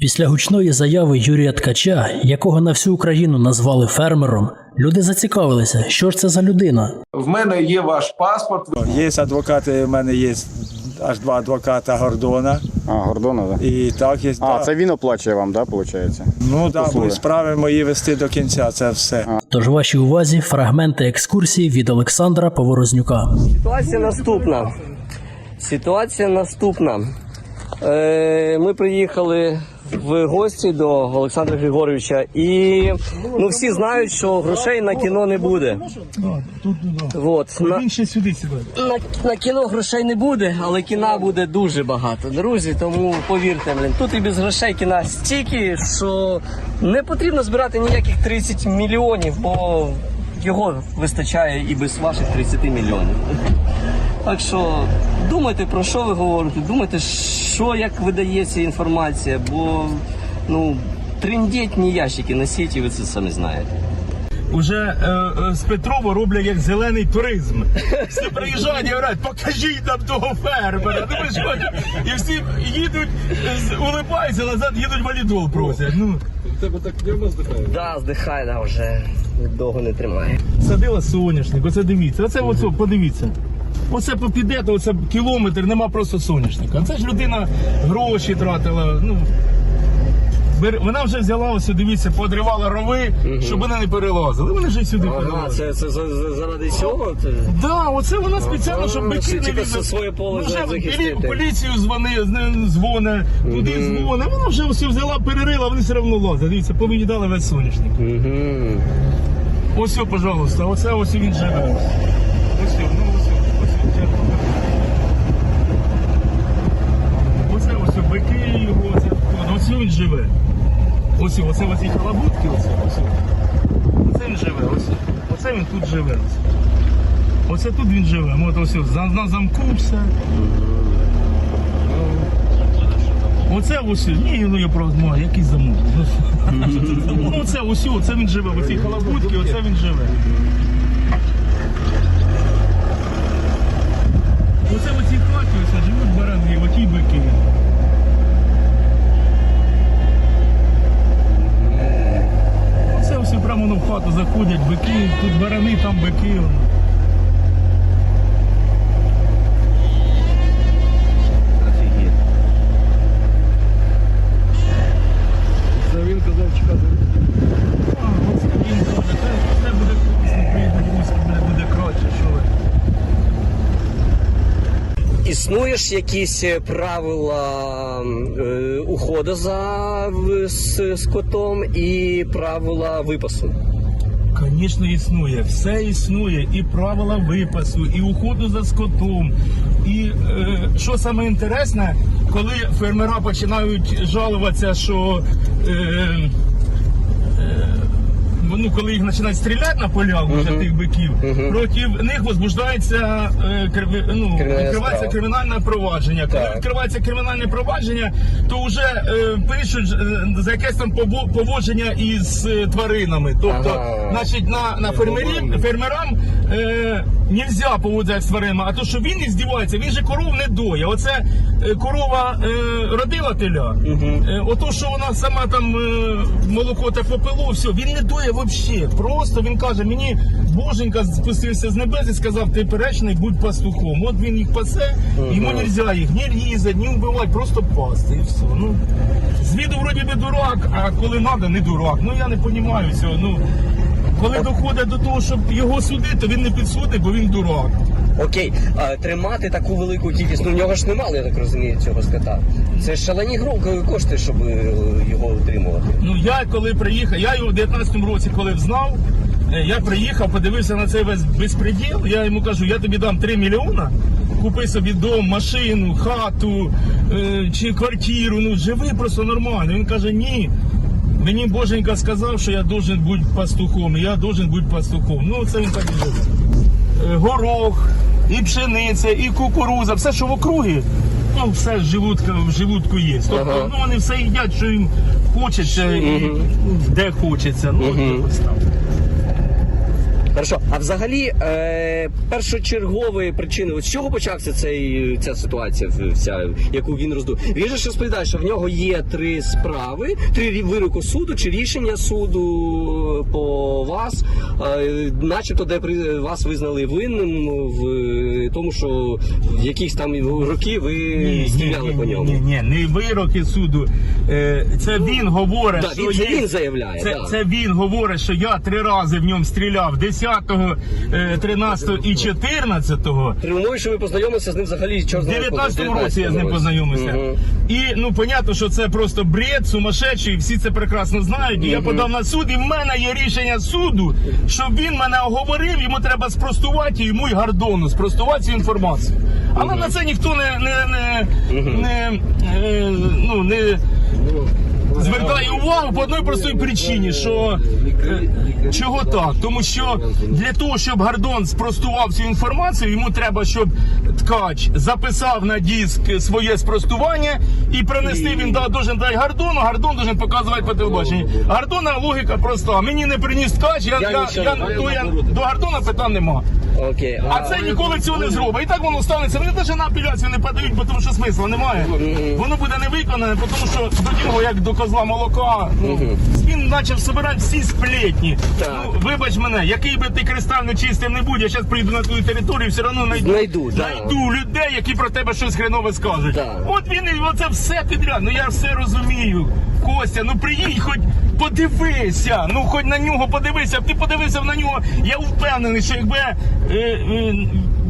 Після гучної заяви Юрія Ткача, якого на всю Україну назвали фермером, люди зацікавилися, що ж це за людина. В мене є ваш паспорт. Є адвокати, в мене є аж два адвоката Гордона. А, Гордона, да? І так є. А, да. це він оплачує вам, да, виходить? Ну так, да, справи мої вести до кінця, це все. Тож вашій увазі фрагменти екскурсії від Олександра Поворознюка. Ситуація наступна. Ситуація наступна. Е, ми приїхали в гості до Олександра Григоровича, і ну, всі знають, що грошей на кіно не буде. Вот. На, Він ще сюди сюди. на, на кіно грошей не буде, але кіна буде дуже багато, друзі. Тому повірте, блін, тут і без грошей кіна стільки, що не потрібно збирати ніяких 30 мільйонів, бо його вистачає і без ваших 30 мільйонів. Так що думайте про що ви говорите, думайте, що як видається інформація, бо ну трендітні ящики на сіті, ви це самі знаєте. Уже е, е, з Петрова роблять як зелений туризм. Всі приїжджають і говорять, покажіть нам того фермера. Ну, ви? І всі їдуть, з- улипаються, назад їдуть валідол просять. Ну, Да, здихай, да, вже довго не тримає. садила соняшник, оце дивіться, оце оце, подивіться. Оце піде, то оце кілометр, нема просто соняшника. Це ж людина гроші тратила. Ну, вона вже взяла ось, дивіться, подривала рови, щоб вони не перелазили. Вони вже сюди Ага, перелазили. це, це за- заради цього? Це... Да, оце вона спеціально, щоб Ага, бики не тільки своє поле Ну, вже захистити. поліцію дзвони, дзвоне, туди дзвоне. Вона вже все взяла, перерила, вони все одно лазять. Дивіться, повиїдали весь соняшник. Угу. Ось, пожалуйста, оце ось він живе. Ось, ну ось, ось. це- Оце ось бики його, оце, ось він живе. Ось, оце оці халабутки, оце, ось. Оце він живе, ось. Оце він тут живе. Ось. Оце тут він живе. От ось на замку все. Оце ось, ні, ну я просто ну, який замок. Ну оце ось, оце він живе, оці халабутки, оце він живе. Оце в цій хаті ось живуть барани, оті бики. Оце все прямо на в хату заходять бики, тут барани, там бики. воно. Це він казав чекати. А, оце він каже, це, це буде корисно, приїде в місто, буде, буде краще, що ви. Існує ж якісь е, правила е, уходу за з, з котом і правила випасу. Звісно, існує. Все існує. І правила випасу, і уходу за скотом. І е, що саме інтересне, коли фермера починають жалуватися, що е, е, ну, коли їх починають стріляти на полях вже тих биків, проти них возбуждається е, ну, Кримінальна відкривається справа. кримінальне провадження. Коли Так. відкривається кримінальне провадження, то вже е, пишуть е, за якесь там пово- поводження із е, тваринами. Тобто, Ага. значить, на, на фермерів, фермерам е, нельзя поводитися з тваринами, а то, що він і здівається, він же коров не доє. Оце е, корова е, родила теля. Е, ото, що вона сама там е, молоко та попило, все, він не доє взагалі. Просто він каже, мені боженька спустився з небес і сказав, ти перечний, будь пастухом. От він їх пасе, йому нельзя їх ні різати, ні вбивати, просто пасти і все. Ну, з виду вроді би дурак, а коли треба, не дурак. Ну я не розумію цього. Ну, коли доходить до того, щоб його судити, він не підсудить, бо він дурак. Окей, а тримати таку велику кількість, ну в нього ж немало, я так розумію, цього скота. Це ж шалені гро- кошти, щоб е, його утримувати. Ну я коли приїхав, я його в 19-му році, коли взнав, е, я приїхав, подивився на цей весь безпреділ. Я йому кажу, я тобі дам 3 мільйона, купи собі дом, машину, хату е, чи квартиру. Ну живи просто нормально. Він каже, ні. Мені Боженька сказав, що я должен бути пастухом, я должен бути пастухом. Ну це він так і живе. Е, Горох, і пшениця, і кукуруза, все, що в округі, ну все з желудка, в живутку є. Тобто Ага. ну, вони все їдять, що їм хочеться, і, ну, де хочеться. Ну, якось так. Хорошо. А взагалі, е, першочергової причини, от з чого почався цей, ця ситуація, вся, яку він роздув? Він же ж розповідає, що в нього є три справи, три вироку суду чи рішення суду е, по вас, е, начебто, де при, вас визнали винним в е, тому, що в якісь там роки ви стріляли по ньому. Ні, ні, не вироки суду. Е, Це він говорить, Так, що він- є- він заявляє, Це, да. це він говорить, що я три рази в ньому стріляв 10, е, 13 і 14. При умові, що ви познайомилися з ним взагалі В коли, 19 році я з ним познайомився. Мгм. І ну понятно, що це просто бред, сумасшедший, всі це прекрасно знають. І Я подав на суд, і в мене є рішення суду, щоб він мене оговорив, йому треба спростувати йому і Гордону, спростувати цю інформацію. Але на це ніхто не, не, не, не, е, ну, не звертає увагу по одній простій причині, що е, чого так? Тому що для того, щоб Гордон спростував цю інформацію, йому треба, щоб ткач записав на диск своє спростування і принести він да, должен дати Гордону, Гордон должен показувати по телебаченню. Гордона логіка проста. Мені не приніс ткач, я, Я я, нічого я, не то я, до Гордона питань нема. Окей. А це ніколи цього не зробить. І так воно станеться. Вони навіть на апеляцію не подають, бо тому що смисла немає. Воно буде не виконане, тому що до нього, як до козла молока, ну, він почав збирати всі сплетні. Ну, вибач мене, який би ти кристально чистим не будь, я зараз прийду на твою територію, все одно знайду, Знайду, да. знайду людей, які про тебе щось хренове скажуть. Так. От він і оце все підряд. Ну я все розумію. Костя, ну приїдь, хоч подивися. Ну хоч на нього подивися. Ти подивився на нього. Я впевнений, що якби е, е,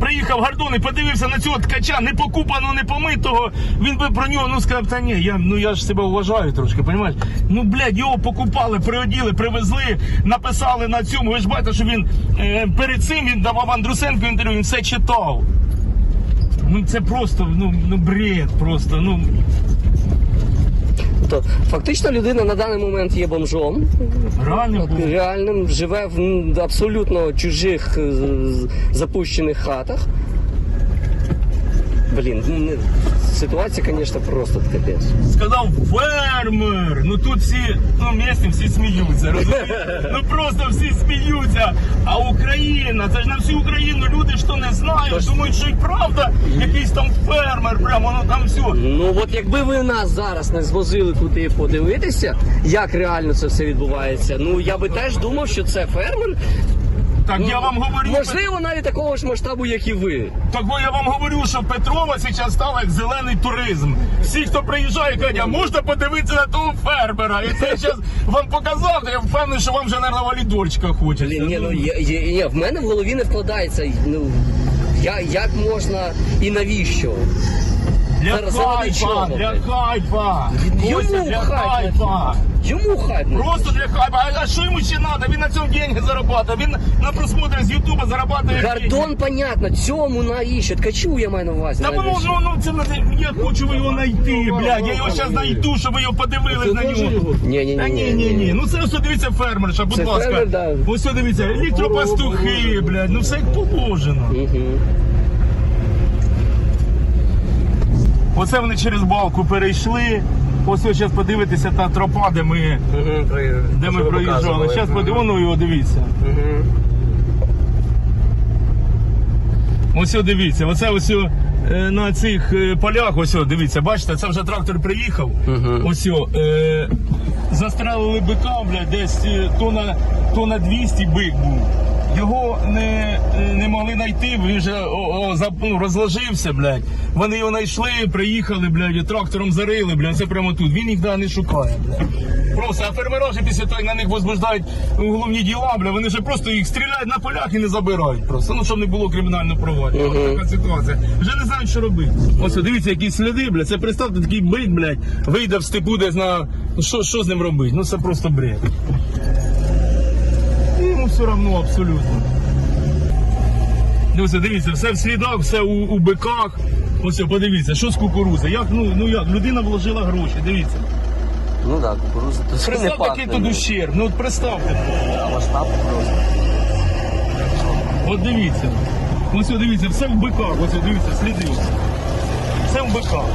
приїхав Гордон і подивився на цього ткача, не покупаного, не помитого, він би про нього ну сказав, та ні, я ну я ж себе вважаю трошки, понімаєш? Ну блядь, його покупали, приоділи, привезли, написали на цьому. Ви ж бачите, що він е, перед цим він давав Андрусенку інтерв'ю, він все читав. Ну це просто ну, ну бред, просто. Ну Тобто, фактично людина на даний момент є бомжом, реальним, реальним, живе в абсолютно чужих е, запущених хатах. Блін, ну, не- ситуація, звісно, просто капець. сказав фермер. Ну тут всі ну місті всі сміються. розумієш? Ну просто всі сміються. А Україна, це ж на всю Україну люди що не знають, думають, що й правда якийсь там фермер, прямо ну там все. Ну от якби ви нас зараз не звозили туди подивитися, як реально це все відбувається, ну я би теж думав, що це фермер. Так я вам говорю, Можливо, навіть такого ж масштабу, як і ви. так бо я вам говорю, що Петрова зараз стала як зелений туризм. Всі, хто приїжджає, кажуть, а можна подивитися на того фермера. І це я зараз вам показав, то я впевнений, що вам вже на валідорчика хочеться. Блін, ні, ну є, є, є, в мене в голові не вкладається. Ну я, як можна і навіщо? Для чого, для блядь? хайпа. Йому для хайп хайпа. Йому хайп. Просто для хайпа. А, а що йому ще треба? Він на цьому деньги заробляє. Він на просмотрі з Ютуба заробляє. Гордон, понятно, цьому навіщо? Ткачу я маю на увазі. Та навіщо? ну, ну, це не- я хочу його знайти, блядь. Я його зараз знайду, щоб ви його подивились на нього. Ні, ні, Та ні, ні, ні, ні. Ну це ось дивіться фермерша, будь Це ласка. фермер, да. Ось дивіться, електропастухи, блядь. Ну все як положено. Оце вони через балку перейшли. Ось ось зараз подивитися та тропа, де ми, де ми проїжджали. Зараз подивимо його, дивіться. Ось о, дивіться, оце ось е, на цих е, полях, ось о, дивіться, бачите, це вже трактор приїхав. Ось о, е, застрелили бика, блядь, десь е, тонна, тонна 200 бик був. Його не, не могли знайти, він вже о, о, ну, розложився, блядь. Вони його знайшли, приїхали, блядь, трактором зарили, блядь, це прямо тут. Він їх да, не шукає, блядь. Просто, а фермера ж після того, на них возбуждають головні діла, бля, вони ж просто їх стріляють на полях і не забирають просто. Ну, щоб не було кримінального провадження. Ось така ситуація. Вже не знають, що робити. Ось, дивіться, які сліди, бля. Це представте такий бит, блядь, вийде в степу десь на. Ну що, що з ним робити? Ну це просто бред. Все одно абсолютно. Дивіться, дивіться, все в слідах, все у, у биках. Ось, подивіться, що з кукурузи. Як, ну, ну як, людина вложила гроші, дивіться. Ну так, кукуруза то це не Представте, який пахне. тут ущерб. Ну от представте. А масштаб просто. От дивіться. Ось от дивіться, все в биках. Ось от дивіться, сліди. Все в биках.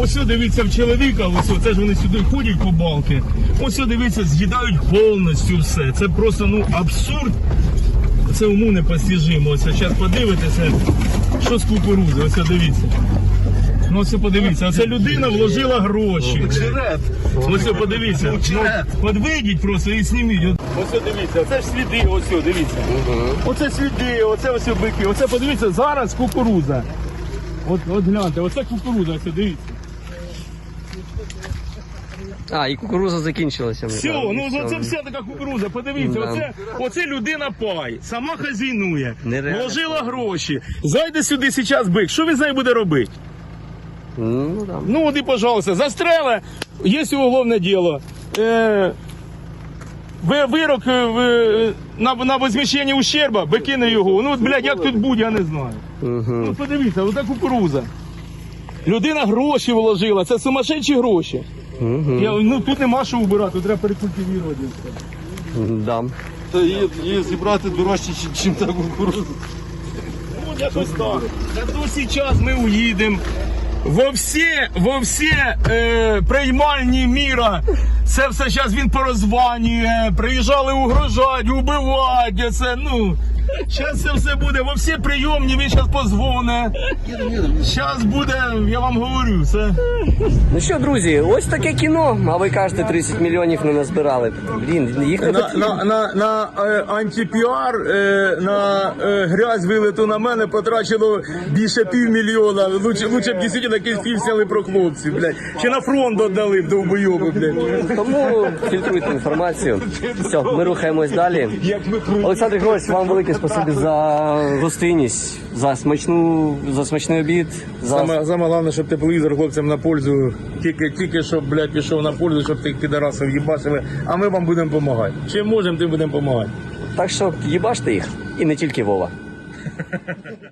Ось дивіться в чоловіка, ось це ж вони сюди ходять по балки. Ось дивіться, з'їдають повністю все. Це просто ну абсурд. Це уму непостижимо. Ось зараз подивитеся, що з кукурузи. Ось дивіться. Ну ось подивіться, оце людина вложила гроші. Ось подивіться. Ну, подвидіть просто і зніміть. Ось дивіться, оце ж сліди, ось дивіться. Оце сліди, оце ось бики. Оце подивіться, зараз кукуруза. От, от гляньте, оце кукуруза, ось дивіться. А, і кукуруза закінчилася. Все, ну оце вся така кукуруза. Подивіться, Да. оце, оце людина пай, сама хазяйнує, Нереально. вложила гроші. Зайде сюди зараз бик. Що він з нею буде робити? Ну, да. Ну от і, пожалуйста, застреле, є уголовне діло. Е, ви- вирок е, в- на, на возміщення ущерба, викине його. Ну, от, блядь, як тут буде, я не знаю. Ну, подивіться, ота кукуруза. Людина гроші вложила, це сумасшедші гроші. Я, ну, тут нема що вбирати, тут треба перекультивувати. Да. Та її, її зібрати дорожче, ніж чим та кукурудза. Ну, якось так. Зато зараз ми уїдемо во всі, во всі е, приймальні міра. Це все зараз він порозванює, приїжджали угрожати, убивати. Це, ну, зараз це все буде. Во всі прийомні він зараз позвоне. Зараз буде, я вам говорю, це. Ну що, друзі, ось таке кіно. А ви кажете, 30 мільйонів не назбирали. Блін, їх не На, потрібно. на, на, на е, антипіар, е, на е, грязь вилиту на мене потрачено більше півмільйона. Лучше, лучше б дійсно якийсь фільм сняли про хлопців, блядь. Чи на фронт віддали в довбойоби, блядь. Тому фільтруйте інформацію. Все, ми рухаємось далі. Олександр Гройс, вам велике спасибі за гостинність, за смачну, за смачний обід. За Саме, саме головне, щоб тепловізор хлопцям на пользу, тільки, тільки щоб, блядь, пішов на пользу, щоб тих підарасів їбасили, а ми вам будемо допомагати. Чим можемо, тим будемо допомагати. так що їбаште їх і не тільки Вова.